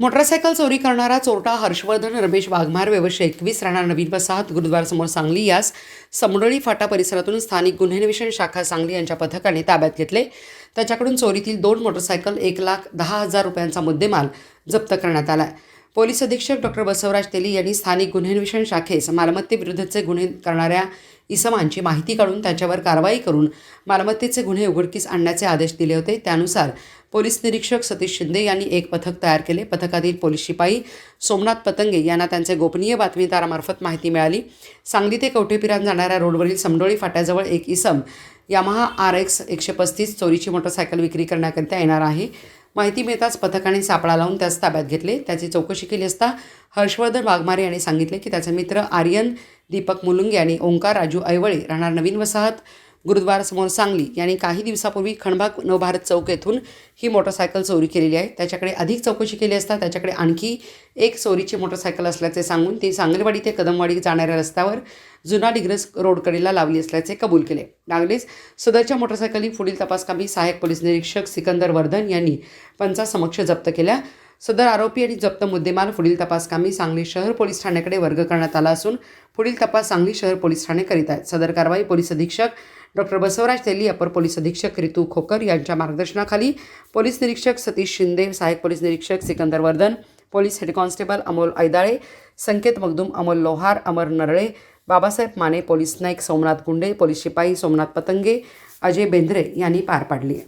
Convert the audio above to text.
Motorcycle चोरी करणारा चोरटा हर्षवर्धन रमेश वाघमार वर्ष एकवीस राहणार नवीन वसाहत गुरुद्वारासमोर सांगली यास समडोळी फाटा परिसरातून स्थानिक गुन्हे अन्वेषण शाखा सांगली यांच्या पथकाने ताब्यात घेतले. त्याच्याकडून चोरीतील दोन मोटरसायकल एक लाख दहा हजार रुपयांचा मुद्देमाल जप्त करण्यात आला आहे पोलीस अधीक्षक डॉक्टर बसवराज तेली यांनी स्थानिक गुन्हे अन्वेषण शाखेस मालमत्तेविरुद्धचे गुन्हे करणाऱ्या इसमांची माहिती काढून त्याच्यावर कारवाई करून मालमत्तेचे गुन्हे उघडकीस आणण्याचे आदेश दिले होते. त्यानुसार पोलीस निरीक्षक सतीश शिंदे यांनी एक पथक तयार केले. पथकातील पोलीस शिपाई सोमनाथ पतंगे यांना त्यांचे गोपनीय बातमीदारामार्फत माहिती मिळाली. सांगली ते कवठेपिरान जाणाऱ्या रोडवरील समडोळी फाट्याजवळ एक इसम यामाहा आर एक्स एकशे पस्तीस चोरीची मोटरसायकल विक्री करण्याकरिता येणार आहे. माहिती मिळताच पथकाने सापळा लावून त्यास ताब्यात घेतले. त्याची चौकशी केली असता हर्षवर्धन वाघमारे यांनी सांगितले की त्याचे मित्र आर्यन दीपक मुलुंगे आणि ओंकार राजू ऐवळे राहणार नवीन वसाहत. गुरुद्वारासमोर सांगली यांनी काही दिवसापूर्वी खणबाग नवभारत चौक येथून ही मोटरसायकल चोरी केलेली आहे. त्याच्याकडे अधिक चौकशी केली असता त्याच्याकडे आणखी एक चोरीची मोटरसायकल असल्याचे सांगून ती सांगलवाडी ते कदमवाडी जाणाऱ्या रस्त्यावर जुना डिग्रस रोडकडेला लावली असल्याचे कबूल केले. लागलीच सदरच्या मोटरसायकली पुढील तपासकामी सहाय्यक पोलीस निरीक्षक सिकंदर वर्धन यांनी पंचासमक्ष जप्त केल्या. सदर आरोपी आणि जप्त मुद्देमाल पुढील तपासकामी सांगली शहर पोलीस ठाण्याकडे वर्ग करण्यात आला असून पुढील तपास सांगली शहर पोलीस ठाणे करीत आहेत. सदर कारवाई पोलीस अधीक्षक डॉक्टर बसवराज तेली अपर पोलीस अधीक्षक रितू खोकर यांच्या मार्गदर्शनाखाली पोलीस निरीक्षक सतीश शिंदे सहाय्यक पोलीस निरीक्षक Sikandar Vardhan police head constable Amol Aidale Sanket Magdum Amol Lohar Amar Narale Babasaheb Mane police Naik Somnath Gunde police शिपाई सोमनाथ पतंगे अजय बेंद्रे यांनी पार पाडली